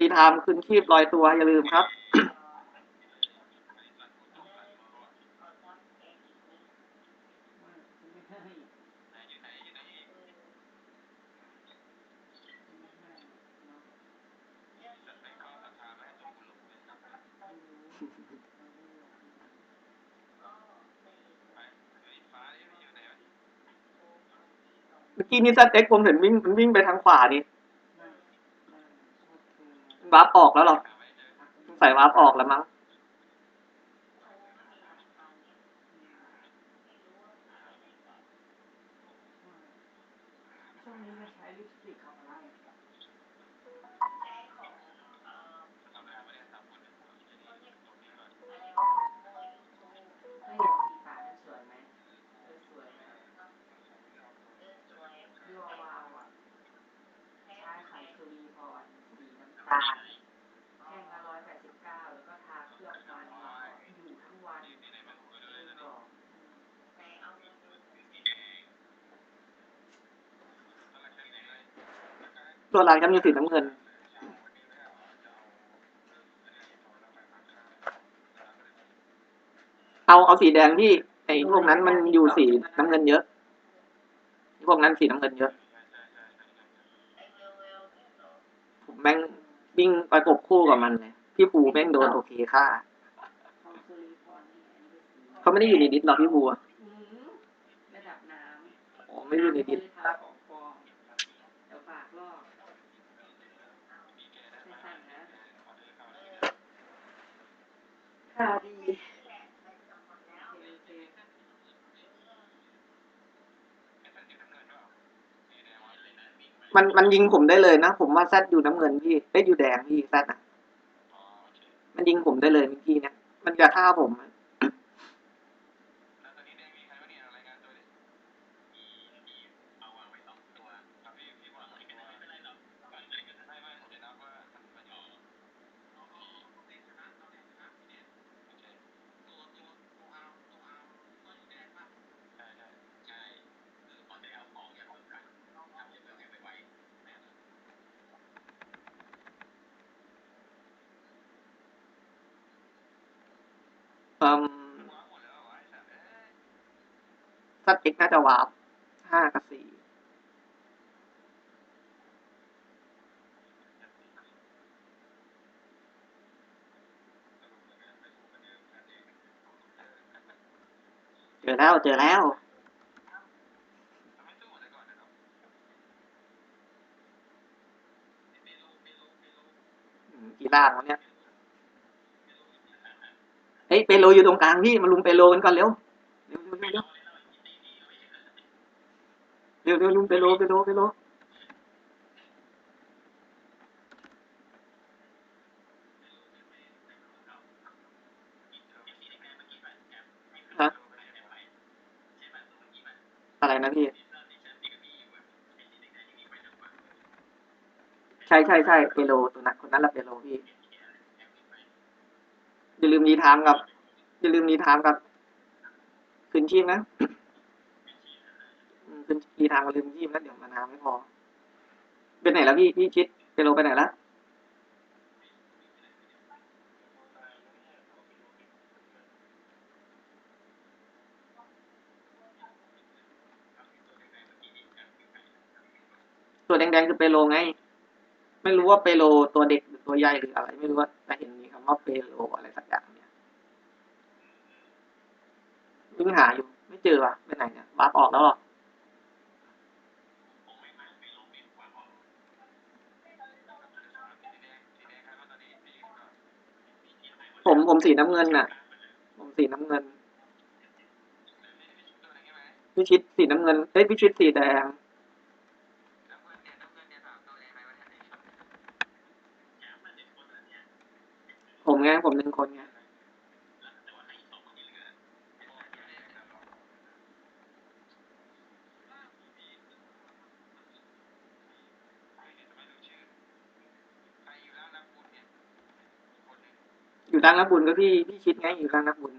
รีไทม์คืนชีพลอยตัวอย่าลืมครับเมื่อกี้นี่ซัดเอ็กผมเห็นวิ่งมันวิ่งไปทางขวานี่ วาร์ปออกแล้วหรอใส่วาร์ปออกแล้วมั้ง ช่วงนี้จะใช้ลิปสติกของอะไราลแท่งละร้อยแปดสิบเก้าแล้วก็ทาเคลือบมันอยู่ทั้งวันไม่บอกตัวหลังจะมีสีน้ำเงินเอาเอาสีแดงที่ไอ้พวกนั้นมันอยู่สีน้ำเงินเยอะ พวกนั้นสีน้ำเงินเยอะผมแม่ง วิ่งประกบคู่กับมันเลยพี่ภูแม่งโดนโอเคค่าของสุรีพรนี่อันนี้เป็นสีเขาไม่ได้อยู่ในดิสหรอกพี่ภูอะอืมระดับน้ำอ๋อไม่ได้อยู่ในดิสทาของปลอมเดี๋ยวฝากลอกไม่สั่นนะข่าวดีโอเค มันมันยิงผมได้เลยนะ ผมว่าแซดอยู่น้ำเงินพี่เอ้ยอยู่แดงพี่แซดอะมันยิงผมได้เลยเมื่อกี้เนี่ยมันจะฆ่าผม อะเอ่มซัดเอ็กน่าจะวาร์ปห้ากับสี่เจอแล้วเจอแล้วกี่ล่างวะเนี่ย ฮ้ยเปโลอยู่ตรงกลางพี่มาลุมเปโลกันก่อนเร็วเร็วเร็วเร็วเร็วเร็วเร็วลุมเปโลเปโลเปโลฮะอะไรนะพี่ ใช่ใช่ใช่เปโลตัวนั้นคนนั้นละเปโลพี่ อย่าลืมรีไทม์กับอย่าลืมรีไทม์กับคืนชีพนะคืนรีไทม์กับลืมชีพแล้วเดี๋ยวมานาไม่พอไปไหนแล้วพี่พี่ชิดเปโลไปไหนและตัวแดงๆคือเปโลไง ไม่รู้ว่าเปโลตัวเด็กหรือตัวใหญ่หรืออะไร ไม่รู้ว่าแต่เห็นมีคำ ว่าเปโลอะไรสักอย่างเนี่ยวิ่งหาอยู่ ไม่เจอว่ะไปไหนเนี่ยวาร์ออกแล้วหรอผมผมสีน้ำเงินน่ะ ผมสีน้ำเงินพี่ชิดสีน้ำเงินเอ้ยพี่ชิดสีแดง ผมไงผมหนึ่งคนไงอยู่ร่างนักบุญก็พี่พี่ชิดไงอยู่ร่างนักบุญ